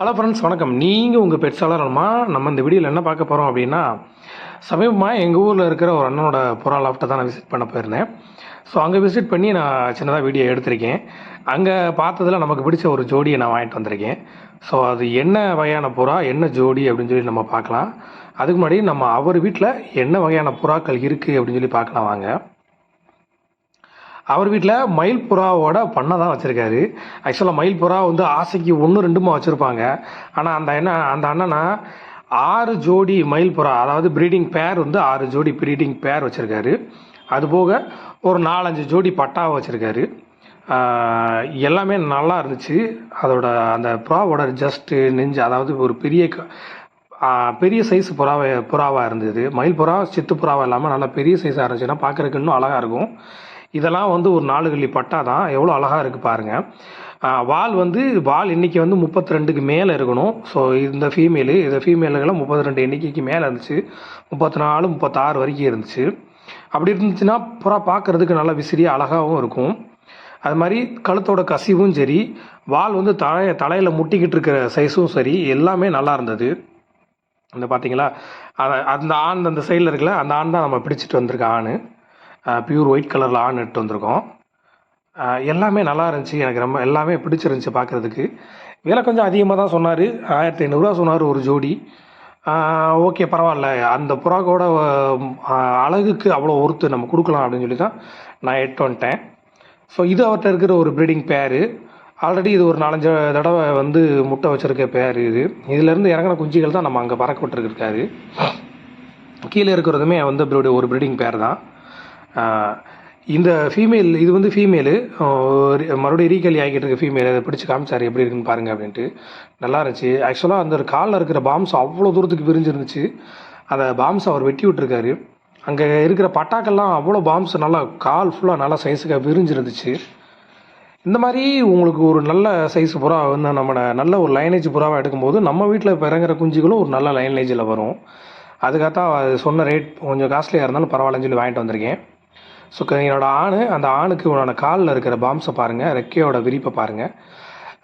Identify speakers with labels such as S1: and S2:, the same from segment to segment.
S1: Hello friends வணக்கம். நீங்கள் உங்கள் பெட்ஸாளர்மா நம்ம இந்த வீடியோவில் என்ன பார்க்க போகிறோம் அப்படின்னா சமீபமாக எங்கள் ஊரில் இருக்கிற ஒரு அண்ணனோட புறா லாஃப்ட்டை தான் நான் விசிட் பண்ண போயிருந்தேன். ஸோ அங்கே விசிட் பண்ணி நான் சின்னதாக வீடியோ எடுத்திருக்கேன். அங்கே பார்த்ததில் நமக்கு பிடிச்ச ஒரு ஜோடியை நான் வாங்கிட்டு வந்திருக்கேன். ஸோ அது என்ன வகையான புறா என்ன ஜோடி அப்படின்னு சொல்லி நம்ம பார்க்கலாம். அதுக்கு முன்னாடி நம்ம அவர் வீட்டில் என்ன வகையான புறாக்கள் இருக்குது அப்படின்னு சொல்லி பார்க்கலாம் வாங்க. அவர் வீட்டில் மயில் புறாவோட பண்ணை தான் வச்சுருக்காரு. ஆக்சுவலாக மயில் புறா வந்து ஆசைக்கு ஒன்று ரெண்டுமா வச்சுருப்பாங்க. ஆனால் அந்த என்ன அந்த அண்ணனா ஆறு ஜோடி மயில் புறா அதாவது ப்ரீடிங் பேர் வந்து ஆறு ஜோடி ப்ரீடிங் பேர் வச்சுருக்காரு. அதுபோக ஒரு நாலஞ்சு ஜோடி பட்டாவை வச்சுருக்காரு. எல்லாமே நல்லா இருந்துச்சு. அதோட அந்த புறாவோட ஜஸ்ட்டு நெஞ்சு அதாவது ஒரு பெரிய க- பெரிய சைஸ் புறாவை புறாவாக இருந்தது. மயில் புறா சித்து புறாவாக இல்லாமல் நல்லா பெரிய சைஸாக இருந்துச்சுன்னா பார்க்குறதுக்கு இன்னும் அழகாக இருக்கும். இதெல்லாம் வந்து ஒரு நாலு கள்ளி பட்டா தான். எவ்வளோ அழகாக இருக்குது பாருங்கள் வால் வந்து வால் எண்ணிக்கை வந்து முப்பத்தி ரெண்டுக்கு மேலே இருக்கணும். ஸோ இந்த ஃபீமேலு இந்த ஃபீமேலுக்கெல்லாம் முப்பத்தி ரெண்டு எண்ணிக்கைக்கு மேலே இருந்துச்சு. முப்பத்தி நாலு முப்பத்தாறு வரைக்கும் இருந்துச்சு. அப்படி இருந்துச்சுன்னா புறா பார்க்குறதுக்கு நல்லா விசிறி அழகாகவும் இருக்கும். அது மாதிரி கழுத்தோட கசிவும் சரி. வால் வந்து தலைய தலையில் முட்டிக்கிட்டு இருக்கிற சைஸும் சரி. எல்லாமே நல்லா இருந்தது. இந்த பார்த்தீங்களா அத- அந்த ஆண் அந்த சைடில் இருக்குல்ல அந்த ஆண் தான் நம்ம பிடிச்சிட்டு வந்திருக்க ஆண். பியூர் ஒயிட் கலரில் ஆன் எடுத்து வந்திருக்கோம். எல்லாமே நல்லா இருந்துச்சு. எனக்கு ரொம்ப எல்லாமே பிடிச்சிருந்துச்சி பார்க்குறதுக்கு விலை கொஞ்சம் அதிகமாக தான் சொன்னார். ஆயிரத்தி ஐநூறுரூவா சொன்னார் ஒரு ஜோடி. ஓகே பரவாயில்ல. அந்த புறாக்கோட அழகுக்கு அவ்வளோ ஒருத்து நம்ம கொடுக்கலாம் அப்படின்னு சொல்லி தான் நான் எட்டு வந்துட்டேன். ஸோ இது அவர்கிட்ட இருக்கிற ஒரு ப்ரீடிங் பேரு. ஆல்ரெடி இது ஒரு நாலஞ்சு தடவை வந்து முட்டை வச்சிருக்க பேர் இது. இதுலேருந்து இறங்கின குஞ்சுகள் தான் நம்ம அங்கே பறக்க விட்டுருக்காரு. கீழே இருக்கிறதுமே வந்து அப்படி ஒரு ப்ரீடிங் பேர் தான். இந்த ஃபீமேல் இது வந்து ஃபீமேலு மறுபடியும் ரீகலி ஆகிக்கிட்டு இருக்க ஃபீமேல் அதை பிடிச்சி காமிச்சார் எப்படி இருக்குன்னு பாருங்கள் அப்படின்ட்டு. நல்லா இருந்துச்சு. ஆக்சுவலாக அந்த காலில் இருக்கிற பாம்ஸ் அவ்வளோ தூரத்துக்கு பிரிஞ்சிருந்துச்சு அதை பாம்ஸ் அவர் வெட்டி விட்டுருக்காரு. அங்கே இருக்கிற பட்டாக்கெல்லாம் அவ்வளோ பாம்ஸ் நல்லா கால் ஃபுல்லாக நல்லா சைஸுக்கு விரிஞ்சிருந்துச்சு. இந்த மாதிரி உங்களுக்கு ஒரு நல்ல சைஸ் புறா வந்து நம்ம நல்ல ஒரு லைனேஜ் புறாவை எடுக்கும்போது நம்ம வீட்டில் இப்போ இறங்குற குஞ்சுகளும் ஒரு நல்ல லைனேஜில் வரும். அதுக்காகத்தான் அது சொன்ன ரேட் கொஞ்சம் காஸ்ட்லியாக இருந்தாலும் பரவாயில்லன்னு சொல்லி வாங்கிட்டு வந்திருக்கேன். ஸோ என்னோட ஆண் அந்த ஆணுக்கு உன்னோட காலில் இருக்கிற பாம்ஸை பாருங்கள் ரெக்கையோட விரிப்பை பாருங்கள்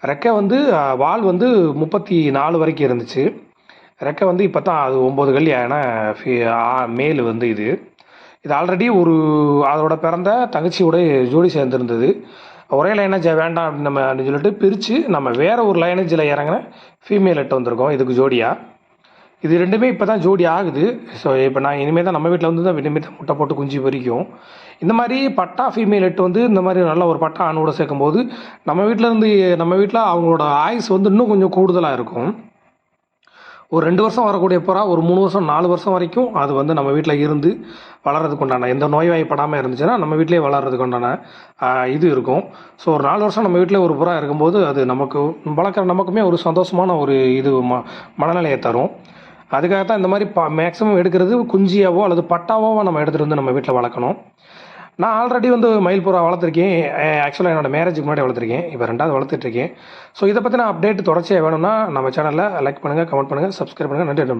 S1: ரெக்கை வந்து வால் வந்து முப்பத்தி நாலு வரைக்கும் இருந்துச்சு. ரெக்கை வந்து இப்போ தான் அது ஒம்பது கல்லி ஏன்னா மேல் வந்து இது. இது ஆல்ரெடி ஒரு அதோட பிறந்த தங்கச்சியோட ஜோடி சேர்ந்துருந்தது. ஒரே லைனேஜ் வேண்டாம் அப்படின்னு நம்ம அப்படின்னு சொல்லிட்டு பிரித்து நம்ம வேறு ஒரு லைனேஜில் இறங்கின ஃபீமேல் எட்டு வந்திருக்கோம் இதுக்கு ஜோடியாக இது ரெண்டுமே இப்போ தான் ஜோடி ஆகுது. ஸோ இப்போ நான் இனிமேல் தான் நம்ம வீட்டில் வந்து தான் இனிமேல் தான் முட்டை போட்டு குஞ்சு பொரிக்கும். இந்த மாதிரி பட்டா ஃபீமேல் எட்டு வந்து இந்த மாதிரி நல்ல ஒரு பட்டா ஆணோட சேர்க்கும்போது நம்ம வீட்டில் இருந்து நம்ம வீட்டில் அவங்களோட ஆயுஸ் வந்து இன்னும் கொஞ்சம் கூடுதலாக இருக்கும். ஒரு ரெண்டு வருஷம் வரக்கூடிய புறா ஒரு மூணு வருஷம் நாலு வருஷம் வரைக்கும் அது வந்து நம்ம வீட்டில் இருந்து வளர்கிறதுக்கு உண்டான எந்த நோய்வாய்ப்படாமல் இருந்துச்சுன்னா நம்ம வீட்டிலே வளர்கிறதுக்கு உண்டான இது இருக்கும். ஸோ ஒரு நாலு வருஷம் நம்ம வீட்டில் ஒரு புறா இருக்கும்போது அது நமக்கு வளர்க்குற நமக்குமே ஒரு சந்தோஷமான ஒரு இது ம மனநிலையை தரும். அதுக்காக தான் இந்த மாதிரி பா மேக்ஸிமம் எடுக்கிறது குஞ்சியாவோ அல்லது பட்டாவோ நம்ம எடுத்துகிட்டு வந்து நம்ம வீட்டில் வளர்க்கணும். நான் ஆல்ரெடி வந்து மயில் புறா வளர்த்துருக்கேன் ஆக்சுவலாக என்னோடய மேரேஜுக்கு முன்னாடி வளர்த்துருக்கேன். இப்போ ரெண்டாவது வளர்த்துட்ருக்கேன் ஸோ இதை பற்றின அப்டேட் தொடர்ச்சியாக வேணும்னா நம்ம சேனலில் லைக் பண்ணுங்கள் கமெண்ட் பண்ணுங்கள் சப்ஸ்கிரைப் பண்ணுங்கள் நன்றி நன்றி